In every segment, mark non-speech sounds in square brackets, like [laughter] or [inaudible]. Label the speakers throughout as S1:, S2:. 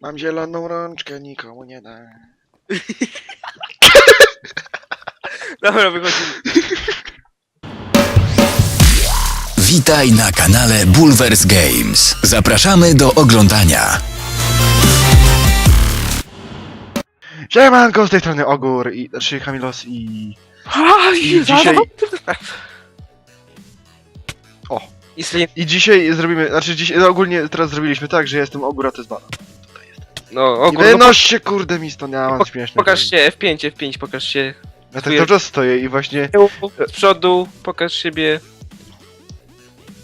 S1: Mam zieloną rączkę, nikomu nie dam. [laughs]
S2: Dobra, wychodzimy.
S3: Witaj na kanale Bulwers Games. Zapraszamy do oglądania.
S1: Siemanko, z tej strony Ogór i... Znaczy Kamilos i...
S2: Aj,
S1: I dzisiaj... O.
S2: I slin...
S1: I dzisiaj zrobimy... Znaczy dzisiaj... No ogólnie teraz zrobiliśmy tak, że ja jestem Ogór, a to jest Banan.
S2: No,
S1: I
S2: ogólnie. No,
S1: wynoś się kurde mi stąd, ja mam
S2: Pok-
S1: śmieszne.
S2: pokaż się, F5, F5, pokaż się.
S1: Ja tak cały czas stoję i właśnie...
S2: Z przodu, pokaż siebie.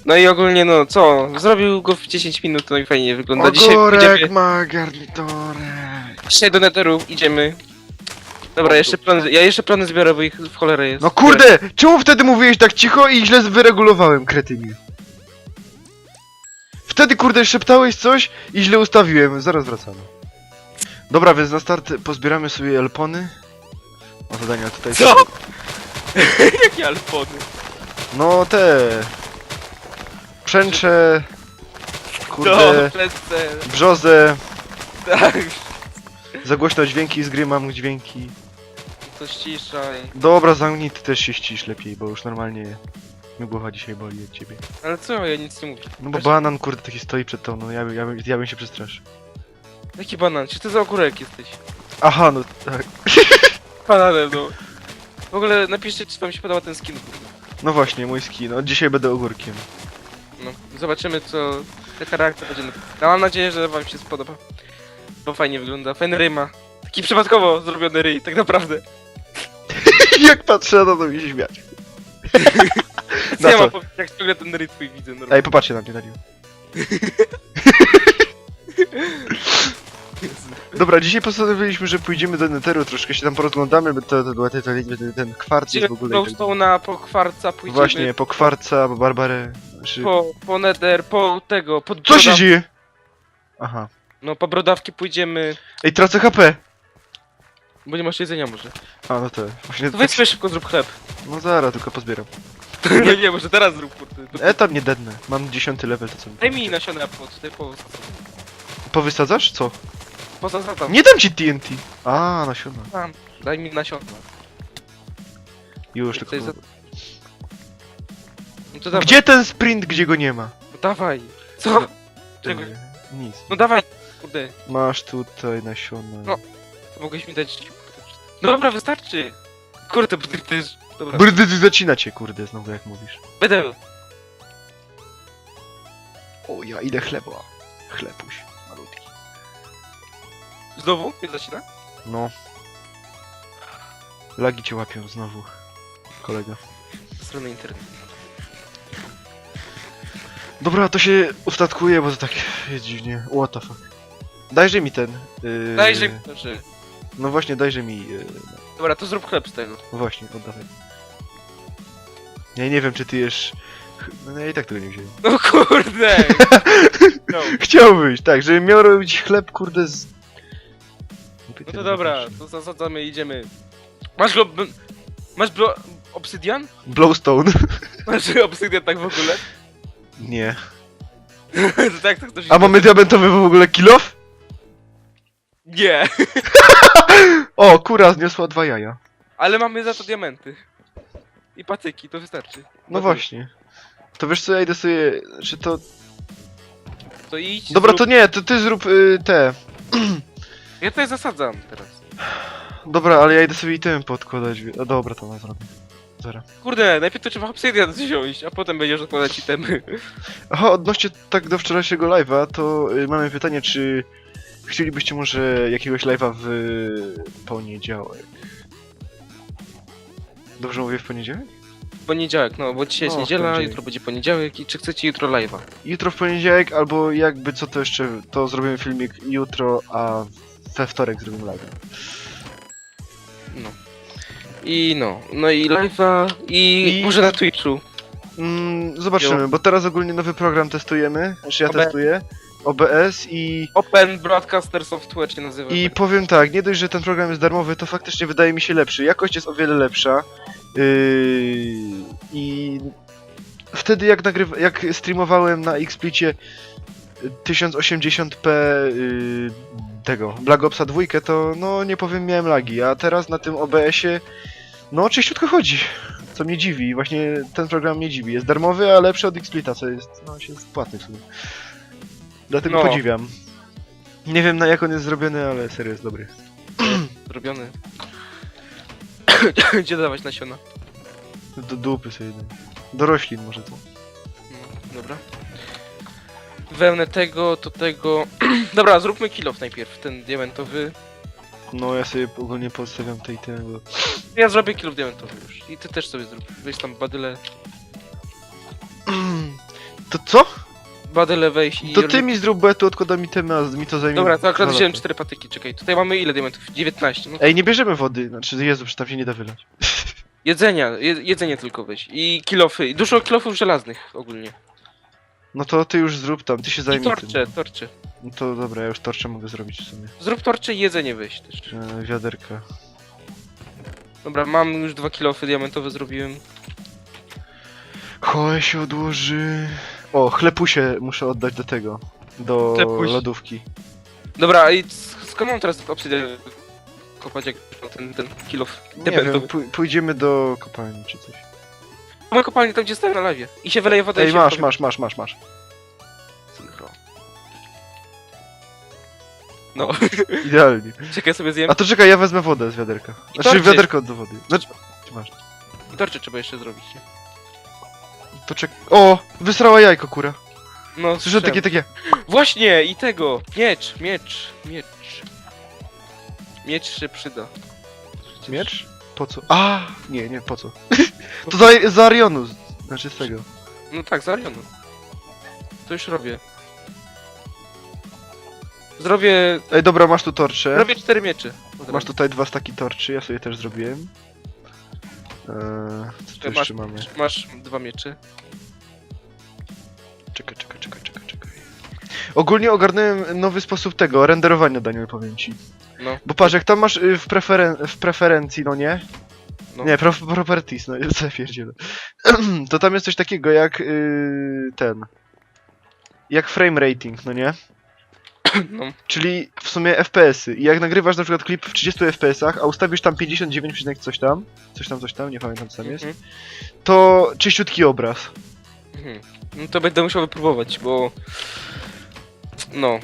S2: No i ogólnie, no co? Zrobił go w 10 minut, no i fajnie wygląda. Dzisiaj
S1: Ogórek
S2: idziemy,
S1: ma garniturę.
S2: dzisiaj do netheru idziemy. Dobra, jeszcze plany, ja jeszcze plany zbiorę, bo ich w cholerę jest.
S1: No kurde! Czemu wtedy mówiłeś tak cicho i źle wyregulowałem, kretynie? Wtedy kurde szeptałeś coś i źle ustawiłem, zaraz wracamy. Dobra, więc na start pozbieramy sobie elpony. O zadania tutaj.
S2: Co? [laughs] Jakie alfony?
S1: No te... Przęcze...
S2: No,
S1: Kurde...
S2: plecce,
S1: Brzozę...
S2: tak.
S1: Za głośno dźwięki z gry mam dźwięki.
S2: To ściszaj.
S1: Dobra, zamknij ty też się ścisz lepiej, bo już normalnie... Mnie głowa dzisiaj boli od ciebie.
S2: Ale co, ja nic nie mówię.
S1: No bo
S2: Weź-
S1: banan kurde taki stoi przed tą, no ja, by- ja, by- ja bym się przestraszył.
S2: Jaki banan? Czy ty za ogórek jesteś?
S1: Aha, no tak. [laughs]
S2: Bananem, no. W ogóle napiszcie, czy wam się podoba ten skin.
S1: No właśnie, mój skin. Od dzisiaj będę ogórkiem.
S2: No, zobaczymy, co ten charakter będzie. No, mam nadzieję, że wam się spodoba. Bo fajnie wygląda. Fajny ryj ma. Taki przypadkowo zrobiony ryj, tak naprawdę. [laughs]
S1: Jak patrzę na to, to mi się śmiać. [laughs]
S2: Co ja
S1: co?
S2: mam powiedzieć, jak ciągle ten ryj twój widzę. No,
S1: Ej, popatrzcie na mnie, Daniel. [laughs] Dobra, dzisiaj postanowiliśmy, że pójdziemy do Netheru, troszkę się tam porozglądamy, bo to, to, to, to, ten, ten kwarc jest w ogóle... i tak dalej.
S2: na po kwarca pójdziemy.
S1: Właśnie, po kwarca, po barbarę... Znaczy...
S2: Po, po nether, po tego, pod
S1: Co się
S2: brodaw-
S1: dzieje? Aha.
S2: No, po brodawki pójdziemy.
S1: Ej, tracę HP!
S2: Bo nie masz jedzenia może.
S1: A, no to właśnie...
S2: To weź sobie szybko zrób chleb.
S1: No zaraz, tylko pozbieram.
S2: No nie, może teraz zrób kurde.
S1: E, tam nie dednę. Mam dziesiąty level, to co mi
S2: Daj mi nasiona pod, tutaj po...
S1: Powysadzasz? Co?
S2: Poza zatem.
S1: Nie dam ci TNT! A, nasiona.
S2: Tam, daj mi nasiona.
S1: Już,
S2: Tutaj
S1: tylko...
S2: za- No to dawaj.
S1: Gdzie ten sprint, gdzie go nie ma?
S2: No dawaj. Co? Czego?
S1: Nic.
S2: No dawaj. Kurde,
S1: Masz tutaj nasiona.
S2: No. mogłeś mi dać... No dobra, wystarczy. Kurde, bo ty też... Dobra.
S1: Brdy, zacina cię, kurde, znowu jak mówisz.
S2: Będę...
S1: O, ja idę chleba. Chlebuś, malutki.
S2: Znowu? Nie zacina?
S1: No. Lagi cię łapią znowu, kolega.
S2: Strony internetu.
S1: Dobra, to się ustatkuje, bo to tak jest dziwnie. What the fuck. Dajże mi ten. Yy...
S2: Dajże mi.
S1: No właśnie, dajże mi. Yy...
S2: Dobra, to zrób chleb z tego.
S1: No właśnie, oddawaj. Ja nie wiem, czy ty jesz. No ja i tak tego nie wziąłem.
S2: No kurde! [laughs] No,
S1: Chciałbyś, tak, żeby miał robić chleb, kurde, z...
S2: no to dobra, to zasadzamy i idziemy. Masz glo... Masz blo... Obsydian?
S1: Blowstone. [laughs]
S2: Masz obsydian tak w ogóle?
S1: Nie. [laughs]
S2: to tak, to ktoś...
S1: A mamy diamentowy w ogóle kilof?
S2: Nie! [laughs]
S1: O, kura zniosła dwa jaja.
S2: Ale mamy za to diamenty. I patyki, to wystarczy.
S1: No właśnie. To wiesz co, ja idę sobie... Czy to...
S2: To idź.
S1: Dobra,
S2: zrób...
S1: to nie, to ty zrób y, te...
S2: Ja tutaj zasadzam teraz.
S1: Dobra, ale ja idę sobie itemy podkładać. No dobra, to na zrobię. Zara.
S2: Kurde, najpierw to trzeba obsydian wziąć, a potem będziesz odkładać itemy.
S1: Aha, odnośnie tak do wczorajszego live'a, to y, mamy pytanie, czy chcielibyście może jakiegoś live'a w poniedziałek? Dobrze mówię w poniedziałek?
S2: Poniedziałek, no bo dzisiaj jest
S1: No,
S2: niedziela,
S1: poniedziałek.
S2: jutro będzie poniedziałek i czy chcecie jutro live'a?
S1: Jutro w poniedziałek, albo jakby co to jeszcze, to zrobimy filmik jutro, a we wtorek zrobimy live.
S2: No. I no, no i live'a i,
S1: I-
S2: może na Twitchu.
S1: Mm, zobaczymy, bo teraz ogólnie nowy program testujemy, znaczy ja
S2: OBS.
S1: testuję, OBS i,
S2: Open Broadcaster Software się nazywa.
S1: i powiem tak, nie dość, że ten program jest darmowy, to faktycznie wydaje mi się lepszy, jakość jest o wiele lepsza yy, i wtedy jak nagrywa, jak streamowałem na Xplicie 1080p y, tego Black Opsa 2, to no nie powiem miałem lagi, a teraz na tym OBS-ie no czyściutko chodzi. Co mnie dziwi, właśnie ten program mnie dziwi. Jest darmowy, a lepszy od Xsplita, co jest, no jest płatny w sumie. Dlatego
S2: No.
S1: podziwiam. Nie wiem na jak on jest zrobiony, ale serio jest dobry. [clears throat]
S2: Zrobiony. [clears throat] Gdzie dawać nasiona?
S1: Do dupy sobie jeden. Do roślin może to.
S2: No, dobra. Wełnę tego, to tego. [clears throat] dobra, zróbmy kill off najpierw, ten diamentowy.
S1: No ja sobie ogólnie podstawiam tej ten, bo...
S2: Ja zrobię kill off diamentowy już. I ty też sobie zrób. Weź tam badyle.
S1: To co?
S2: Badyle weź i.
S1: To ty mi zrób, bo ja tu odkładam itemy, a mi to zajmie...
S2: Dobra, to akurat
S1: dwa
S2: wziąłem cztery patyki, czekaj. Tutaj mamy ile diamentów? 19. No,
S1: Ej, nie bierzemy wody, znaczy Jezu, przecież tam się nie da wylać. [laughs]
S2: jedzenia, je, jedzenie tylko weź. I kilofy. I dużo kilofów żelaznych ogólnie.
S1: No to ty już zrób tam, ty się
S2: I
S1: zajmij
S2: torcze,
S1: tym.
S2: torcze.
S1: No to dobra, ja już torcze mogę zrobić w sumie.
S2: Zrób torcze i jedzenie weź też.
S1: E, wiaderka.
S2: Dobra, mam już dwa kilofy diamentowe zrobiłem.
S1: Się odłoży... O, chlepusie muszę oddać do tego. Do
S2: Chlepuś.
S1: lodówki.
S2: Dobra, i s- skąd mam teraz obsydian kopać jak ten, ten kilof
S1: Nie wiem, pój- pójdziemy do kopalni czy coś.
S2: Mamy kopalnię tam gdzie stałem na lawie. I się wyleje woda i
S1: Ej,
S2: się
S1: masz, masz, masz, masz, masz.
S2: Synchro. No, [laughs]
S1: Idealnie.
S2: czekaj sobie zjem.
S1: A to czekaj, ja wezmę wodę z wiaderka. Znaczy
S2: torczy.
S1: wiaderko do wody. Znaczy, masz.
S2: I torcze trzeba jeszcze zrobić. nie?
S1: To czek... O! Wysrała jajko, kura.
S2: No,
S1: Słyszę
S2: słyszałem.
S1: takie, takie...
S2: Właśnie, i tego! Miecz, miecz, miecz. Miecz się przyda.
S1: Miecz? Po co? A, nie, nie, po co? [laughs] to za, za Arionu, znaczy z tego.
S2: No tak, Zarionu. To już robię. Zrobię...
S1: Ej, dobra, masz tu torcze.
S2: Robię cztery miecze. Od
S1: Masz
S2: razu.
S1: tutaj dwa staki torczy, ja sobie też zrobiłem. Eee, co tu
S2: Masz-
S1: jeszcze mamy?
S2: Masz dwa miecze.
S1: Czekaj, czekaj, czekaj, czekaj, czekaj. Ogólnie ogarnąłem nowy sposób tego, renderowania, Daniel, powiem ci.
S2: No.
S1: Bo patrz, jak tam masz y, w, preferen w preferencji, no nie?
S2: No.
S1: Nie, pro properties, no [laughs] co ja pierdzielę. [clears throat] to tam jest coś takiego jak y, ten... Jak frame rating, no nie?
S2: No.
S1: Czyli w sumie FPS-y. I jak nagrywasz na przykład klip w 30 FPS-ach, a ustawisz tam 59, przecinek coś tam, coś tam, coś tam, nie pamiętam co tam jest,
S2: Mhm.
S1: to czyściutki obraz.
S2: Mhm. No to będę musiał wypróbować, bo... No.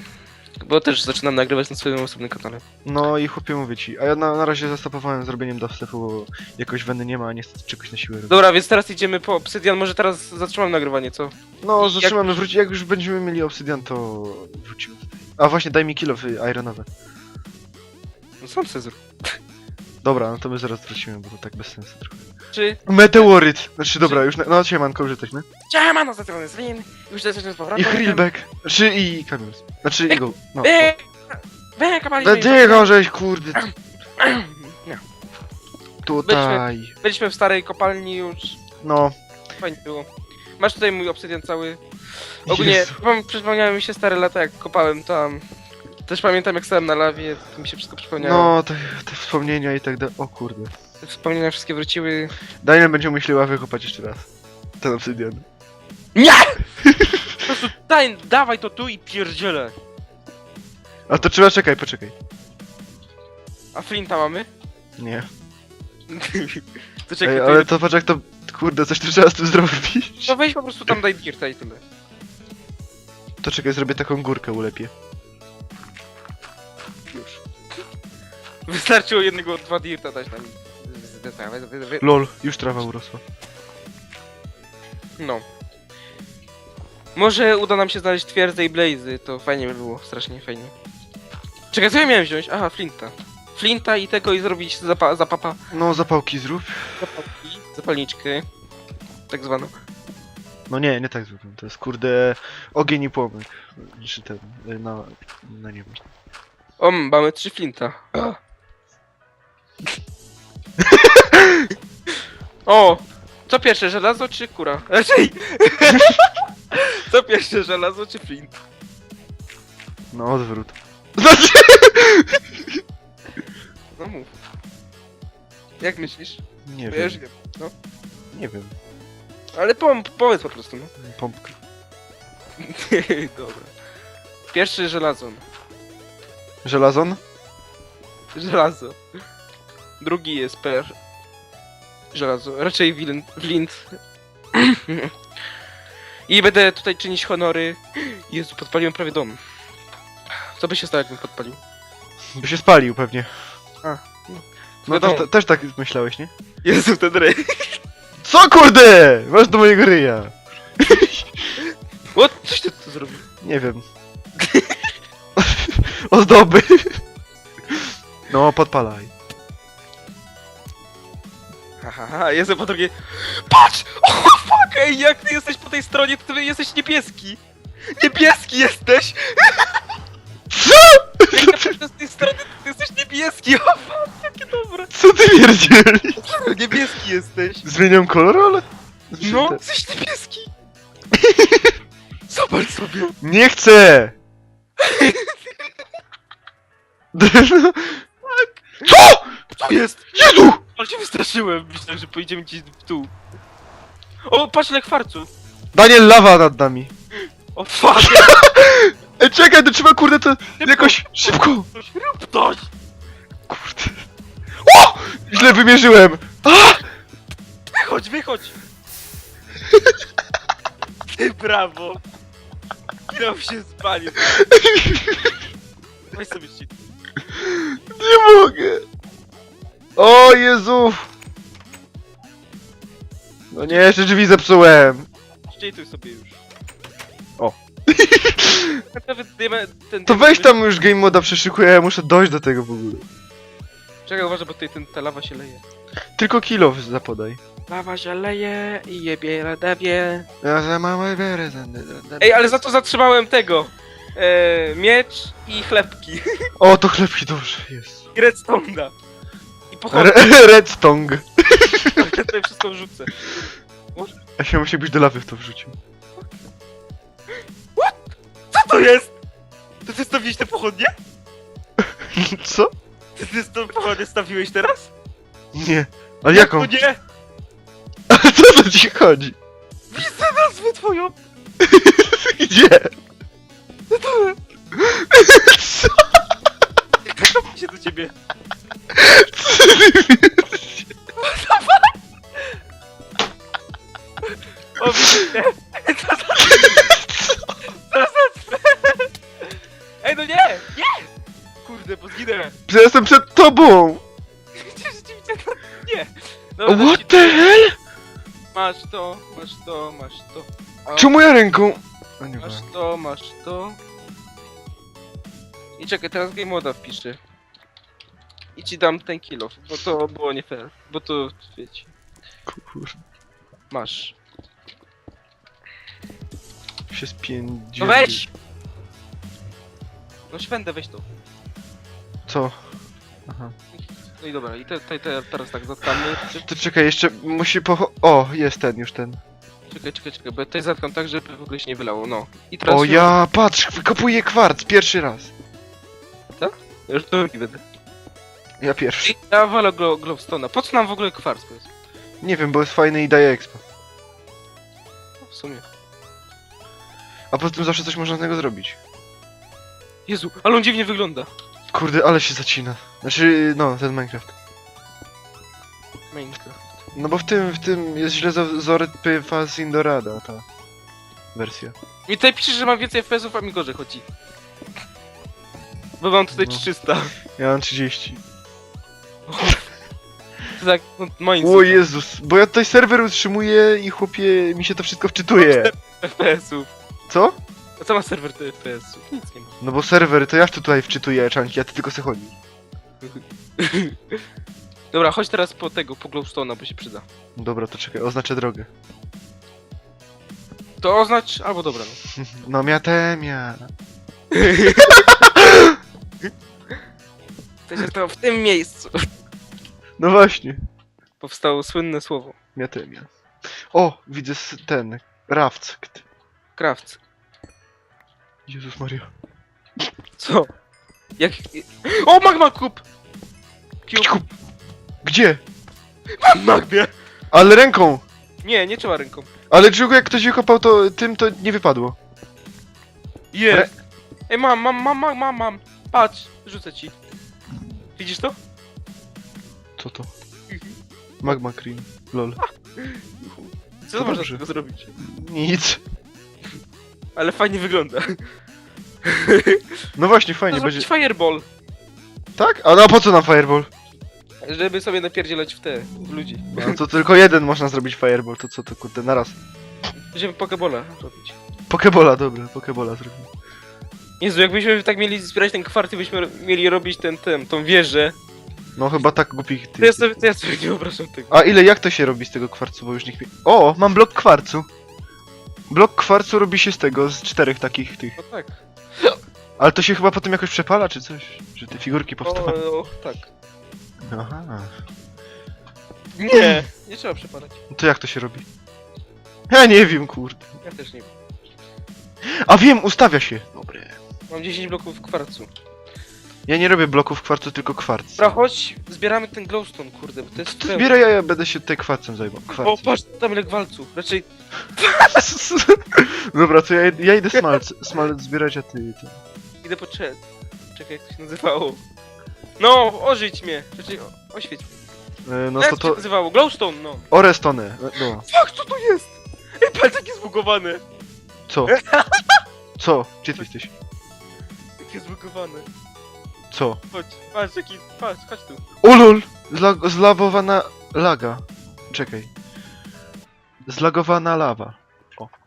S2: Bo też zaczynam nagrywać na swoim osobnym kanale.
S1: No i chłopie mówię ci, a ja na, na razie zastopowałem zrobieniem dubstepu, bo jakoś weny nie ma, a niestety czegoś na siłę robię.
S2: Dobra, więc teraz idziemy po obsydian, może teraz zatrzymam nagrywanie, co?
S1: No, zatrzymamy,
S2: jak-
S1: wróci, jak już będziemy mieli obsydian, to wrócimy. A właśnie, daj mi kilowy ironowe.
S2: No sam Cezar.
S1: Dobra, no to my zaraz wrócimy, bo to tak bez sensu trochę.
S2: Czy...
S1: Meteoryt! Znaczy dobra, już na, no siemanko, już jesteśmy.
S2: Siema, no zatrzymany Slin. Już jesteśmy z powrotem.
S1: I Hrillback, czy i Kamius. Znaczy i go, no.
S2: Eee! Wy, kapali
S1: No ty żeś, kurde,
S2: Nie.
S1: tutaj.
S2: Byliśmy w starej kopalni już.
S1: No.
S2: Fajnie było. Masz tutaj mój obsydian cały. Ogólnie
S1: Jezu.
S2: wam przypomniały mi się stare lata, jak kopałem tam. Też pamiętam, jak stałem na lawie, to mi się wszystko przypomniało.
S1: No, te, te wspomnienia i tak dalej. O kurde.
S2: Te Wspomnienia wszystkie wróciły.
S1: Daniel będzie myślała wykopać jeszcze raz. Ten obsydian.
S2: Nie! Po prostu daj, dawaj to tu i pierdzielę.
S1: A to trzeba, czekaj, poczekaj.
S2: A flinta mamy?
S1: Nie. [laughs]
S2: to czekaj,
S1: Ej, ale to patrz jak to, kurde, coś tu trzeba z tym zrobić.
S2: to weź po prostu tam daj dirta i tyle.
S1: To czekaj, zrobię taką górkę, ulepię.
S2: Już. Wystarczyło jednego, dwa dirta dać tam.
S1: Lol, już trawa urosła.
S2: No. Może uda nam się znaleźć twierdzę i blazy, to fajnie by było, strasznie fajnie. Czekaj, co ja miałem wziąć? Aha, flinta. Flinta i tego i zrobić zapa zapapa.
S1: No, zapałki zrób.
S2: Zapałki, zapalniczkę. Tak zwaną.
S1: No nie, nie tak zrobię. To jest, kurde, ogień i płomyk. Czy ten, y, no, no nie wiem.
S2: O, mamy trzy flinta. [laughs] o! Co pierwsze, żelazo czy kura? Raczej! [laughs] Co pierwsze, żelazo czy flint?
S1: No, odwrót. Znaczy...
S2: No mów. Jak myślisz?
S1: Nie
S2: Bo ja już
S1: wiem,
S2: wiem.
S1: nie wiem.
S2: Ale pom powiedz po prostu, no.
S1: Pompka. [laughs]
S2: Dobra. Pierwszy żelazon.
S1: Żelazon?
S2: Żelazo. Drugi jest per. Żelazo. Raczej wiln, flint. I będę tutaj czynić honory. Jezu, podpaliłem prawie dom. Co by się stało, jakbym podpalił?
S1: By się spalił pewnie.
S2: A, no.
S1: No
S2: Wiadomo.
S1: też, też tak myślałeś, nie?
S2: Jezu, ten rej.
S1: Co kurde? Masz do mojego ryja.
S2: O, coś ty tu zrobił.
S1: Nie wiem. [laughs] Ozdoby. No, podpalaj.
S2: Haha, jestem po drugiej. Patrz! O fuck, ej, jak ty jesteś po tej stronie, to ty jesteś niebieski! Niebieski jesteś! [laughs]
S1: Co?
S2: Jak ja patrzę z tej strony, ty jesteś niebieski! O fuck, jakie dobre!
S1: Co ty pierdzieli?
S2: Niebieski jesteś!
S1: Zmieniam kolor, ale... Znaczy,
S2: No,
S1: te-
S2: jesteś niebieski! [laughs] Zobacz sobie!
S1: Nie chcę! [laughs] Co?
S2: Co jest?
S1: Jezu!
S2: Ale się wystraszyłem, myślałem, że pojedziemy gdzieś w dół. O, patrz jak farcu!
S1: Daniel, lawa nad nami.
S2: O fuck! [laughs]
S1: Ej, czekaj, to trzeba kurde to jakoś szybko.
S2: Rób coś!
S1: Kurde. O! Źle wymierzyłem. A!
S2: Wychodź, wychodź! Ty brawo! Kierowca się spalił. Weź sobie shit.
S1: Nie mogę. O Jezu. No nie, jeszcze drzwi zepsułem.
S2: Szczytuj sobie już. Nawet diame- ten
S1: To weź tam już game moda przeszykuję, ja muszę dojść do tego w ogóle.
S2: Czekaj, uważaj, bo tutaj ten, ta lawa się leje.
S1: Tylko kilo zapodaj.
S2: Lawa się leje i jebie radewie.
S1: Ja za małe bierę,
S2: Ej, ale za to zatrzymałem tego. E, miecz i chlebki. [laughs]
S1: O, to chlebki dobrze jest.
S2: I redstone'a. I pochodnie.
S1: Re [laughs] Redstone.
S2: Ja tutaj wszystko wrzucę.
S1: Ja się musi być do lawy w to wrzucił.
S2: Co to jest? To ty stawiłeś te pochodnie? [laughs]
S1: Co?
S2: Ty, ty te pochodnie stawiłeś teraz?
S1: Nie. Ale jaką?
S2: No nie! [laughs]
S1: Ale co to ci chodzi?
S2: Widzę nazwę twoją! [laughs]
S1: Gdzie? Co?
S2: się do ciebie. O, to, masz to. A,
S1: Czemu ja ręką? A nie
S2: Masz
S1: ma.
S2: to, masz to. I czekaj, teraz game moda wpiszę. I ci dam ten kill off, bo to było nie fair. Bo to, wiecie,
S1: Kurde.
S2: masz.
S1: Się.
S2: No weź! No święte, weź to.
S1: Co? Aha.
S2: No i dobra, i te, te, te, teraz tak zatkamy.
S1: To czekaj, jeszcze musi po... O, jest ten już ten.
S2: Czekaj, czekaj, czekaj, bo ja tutaj zatkam tak, żeby w ogóle się nie wylało, no. I teraz...
S1: O ja, patrz, wykopuję kwarc, pierwszy raz.
S2: Już drugi będę.
S1: Ja pierwszy.
S2: I ja wolę glo, glowstone'a. Po co nam w ogóle kwarc, powiedz?
S1: Nie wiem, bo jest fajny i daje expa.
S2: No, w sumie.
S1: A poza tym zawsze coś można z niego zrobić.
S2: Jezu, ale on dziwnie wygląda.
S1: Kurde, ale się zacina. Znaczy, no, ten Minecraft.
S2: Minecraft.
S1: No bo w tym, w tym jest źle zorpy Fasindorada, ta wersja.
S2: I tutaj pisze, że mam więcej FPS-ów, a mi gorzej chodzi. Bo mam tutaj
S1: No.
S2: 300.
S1: Ja mam 30.
S2: To tak, no, moim
S1: O Jezus, bo ja tutaj serwer utrzymuję i chłopie, mi się to wszystko wczytuje.
S2: FPS-ów.
S1: Co?
S2: A co ma serwer do FPS-ów? Nic nie ma.
S1: No bo serwer, to ja tutaj wczytuję czanki, a ty tylko se chodzi. [laughs]
S2: Dobra, chodź teraz po tego, po glowstone'a, bo się przyda.
S1: Dobra, to czekaj, oznaczę drogę.
S2: To oznacz, albo dobra, no. [laughs]
S1: No miatemia.
S2: To jest to w tym miejscu.
S1: No właśnie,
S2: Powstało słynne słowo.
S1: miatemia. O, widzę s- ten, Rawct.
S2: Krawc.
S1: Jezus Maria.
S2: Co? Jak... O, magma kup! Cube.
S1: Gdzie?
S2: Magmie!
S1: Ale ręką!
S2: Nie, nie trzeba ręką.
S1: Ale drzwi jak ktoś wykopał to tym, to nie wypadło.
S2: Jest! Ej, mam, mam, mam, mam, mam, mam. Patrz, rzucę ci. Widzisz to?
S1: Co to? Magma cream. Lol.
S2: Co
S1: To
S2: można z
S1: dobrze.
S2: tego zrobić?
S1: Nic.
S2: Ale fajnie wygląda.
S1: No właśnie, fajnie
S2: To
S1: będzie.
S2: zrobić fireball,
S1: Tak? A no po co nam fireball?
S2: Żeby sobie napierdzielać w te, w ludzi.
S1: No to tylko jeden można zrobić fireball, to co to kurde, naraz.
S2: Żeby pokebola robić.
S1: Pokebola, dobra, pokebola zrobimy.
S2: Jezu, jakbyśmy tak mieli zbierać ten kwart i byśmy mieli robić ten, ten, tą wieżę,
S1: No chyba tak głupich
S2: to ja sobie, to ja sobie nie wyobrażam tego.
S1: A ile, jak to się robi z tego kwarcu, bo już nikt mi... O, mam blok kwarcu. Blok kwarcu robi się z tego, z czterech takich tych.
S2: No tak.
S1: Ale to się chyba potem jakoś przepala, czy coś? Że te figurki
S2: O,
S1: powstają.
S2: o, tak.
S1: Aha.
S2: Nie! Nie trzeba przepadać.
S1: No to jak to się robi? Ja nie wiem, kurde.
S2: Ja też nie wiem.
S1: A wiem, ustawia się. Dobre.
S2: Mam 10 bloków kwarcu.
S1: Ja nie robię bloków kwarcu, tylko kwarc.
S2: Dobra, chodź, zbieramy ten glowstone, kurde, bo to jest
S1: To
S2: pełno.
S1: zbieraj, a ja będę się tutaj kwarcem zajmował.
S2: O,
S1: Kwarcem.
S2: patrz, tam ile gwalców. Raczej, [laughs]
S1: Dobra, to ja, ja idę smalec, smalec zbierać, a ty... ty.
S2: idę po chat. Czekaj, jak to się nazywało. No, ożyć mnie. O, oświeć.
S1: E, No
S2: jak
S1: to
S2: to się
S1: to...
S2: nazywało? Glowstone, no.
S1: Orestone. No.
S2: Fuck, co to jest? Ej, patrz, jakie zbugowane.
S1: Co? [laughs] Co? Gdzie ty jesteś?
S2: Jakie zbugowane.
S1: Co?
S2: Chodź, patrz, jaki, patrz, chodź tu.
S1: O lol! Zla zlawowana laga. Czekaj. Zlagowana lawa. O. [laughs]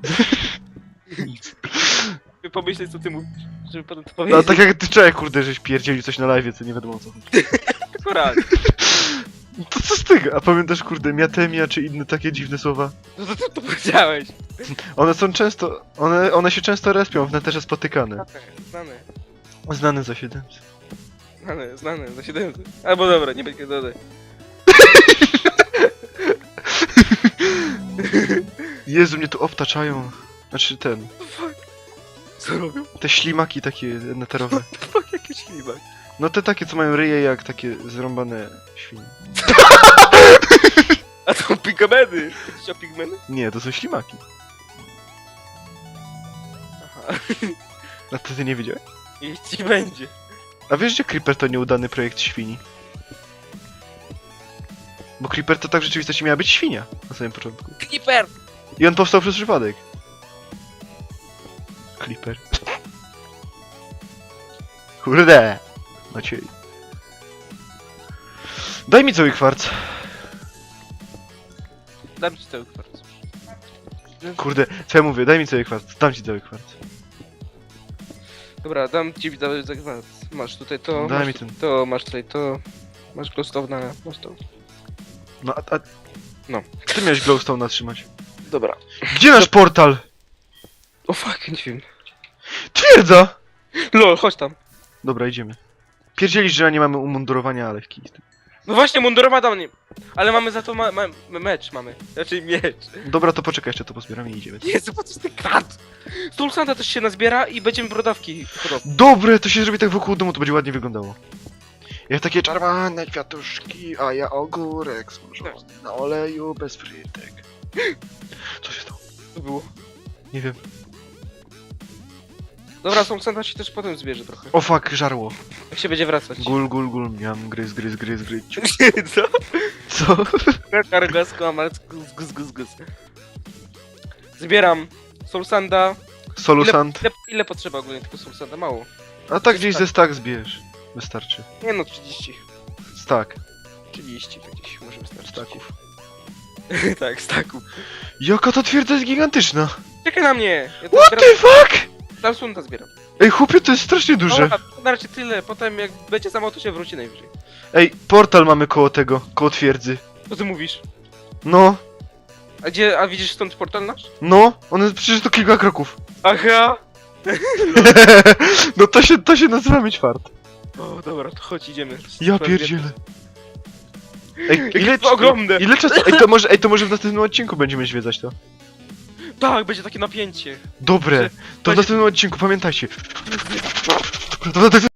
S1: [laughs]
S2: By pomyśleć, co ty mówisz, żeby potem to
S1: No tak jak ty wczoraj, kurde, żeś pierdzieli coś na live, co nie wiadomo o co chodzi. [laughs]
S2: Akurat.
S1: No To co z tego? A pamiętasz, kurde, miatemia czy inne takie dziwne słowa?
S2: No to ty to powiedziałeś.
S1: One są często, one, one się często respią, w neterze spotykane.
S2: Znane,
S1: Znany za 700.
S2: znane, znane, za 700. Albo dobra, nie będzie dodać.
S1: Jezu, mnie tu obtaczają. Znaczy ten,
S2: Co robią?
S1: te ślimaki takie neterowe. [laughs]
S2: Fuck, jakiś ślimak.
S1: No te takie, co mają ryje jak takie zrąbane świnie. [laughs]
S2: A to pigmeny. Chodzi o pigmeny?
S1: Nie, to są ślimaki.
S2: Aha.
S1: A to ty nie wiedziałeś?
S2: Niech ci będzie.
S1: A wiesz, że Creeper to nieudany projekt świni? Bo Creeper to tak w rzeczywistości miała być świnia na samym początku.
S2: Creeper!
S1: I on powstał przez przypadek. Creeper. Kurde! Maciej. Daj mi cały kwarc.
S2: Dam ci cały kwarc.
S1: Kurde, co ja mówię? Daj mi cały kwarc. Dam ci cały kwarc.
S2: Dobra, dam ci cały kwarc. Masz tutaj to,
S1: Daj
S2: masz
S1: mi ten.
S2: to, masz tutaj to. Masz glowstone'a, masz to.
S1: No a... a...
S2: No.
S1: Ty miałeś glowstone trzymać.
S2: Dobra.
S1: Gdzie nasz portal?
S2: O fuck, nie wiem.
S1: Twierdza!
S2: Lol, chodź tam.
S1: Dobra, idziemy. Pierdzielisz, że nie mamy umundurowania, ale w kij.
S2: No właśnie, mundurowa dam nie. Ale mamy za to ma, ma, mecz mamy. Znaczy miecz.
S1: Dobra, to poczekaj, jeszcze to pozbieram i idziemy.
S2: Jezu, po co ten krat? Stulsanta też się nazbiera i będziemy brodawki hodowcy.
S1: Dobre, to się zrobi tak wokół domu, to będzie ładnie wyglądało. Jak takie czerwone kwiatuszki, a ja ogórek smażony na oleju bez frytek. Co się stało?
S2: To było.
S1: Nie wiem.
S2: Dobra, Stulsanta się też potem zbierze trochę.
S1: O fuck, żarło.
S2: Jak się będzie wracać.
S1: Gul, gul, gul, miam, gryz, gryz, gryz, gryz. [laughs]
S2: Co?
S1: Co?
S2: Kargasko, amalec, guz, guz, guz, guz. Zbieram Solsanda. Ile,
S1: Solusant.
S2: ile, ile potrzeba ogólnie tego Solsanda? Mało.
S1: A tak gdzieś ze stack zbierz. Wystarczy.
S2: Nie no, 30.
S1: Stack.
S2: 30 tak gdzieś może wystarczyć.
S1: Stacków. [laughs]
S2: tak, staków.
S1: Jaka ta twierdza jest gigantyczna.
S2: Czekaj na mnie! Ja to
S1: What
S2: zbieram.
S1: the fuck?
S2: Solsanda zbieram.
S1: Ej, chłopie, to jest strasznie duże.
S2: Dobra, to na razie tyle, potem jak będzie za mało, to się wróci najwyżej.
S1: Ej, portal mamy koło tego, koło twierdzy.
S2: Co ty mówisz?
S1: No,
S2: A gdzie, a widzisz stąd portal nasz?
S1: no, on jest przecież to kilka kroków.
S2: Aha! [laughs]
S1: no to się, to się nazywa mieć fart.
S2: O, dobra, to chodź, idziemy.
S1: Ja pierdzielę. Ej, [laughs]
S2: Jakie
S1: ile,
S2: to ogromne!
S1: ile czasu? Ej, to może, ej, to może w następnym odcinku będziemy zwiedzać to.
S2: Tak, będzie takie napięcie.
S1: Dobre, to w
S2: będzie-
S1: następnym odcinku, pamiętajcie. To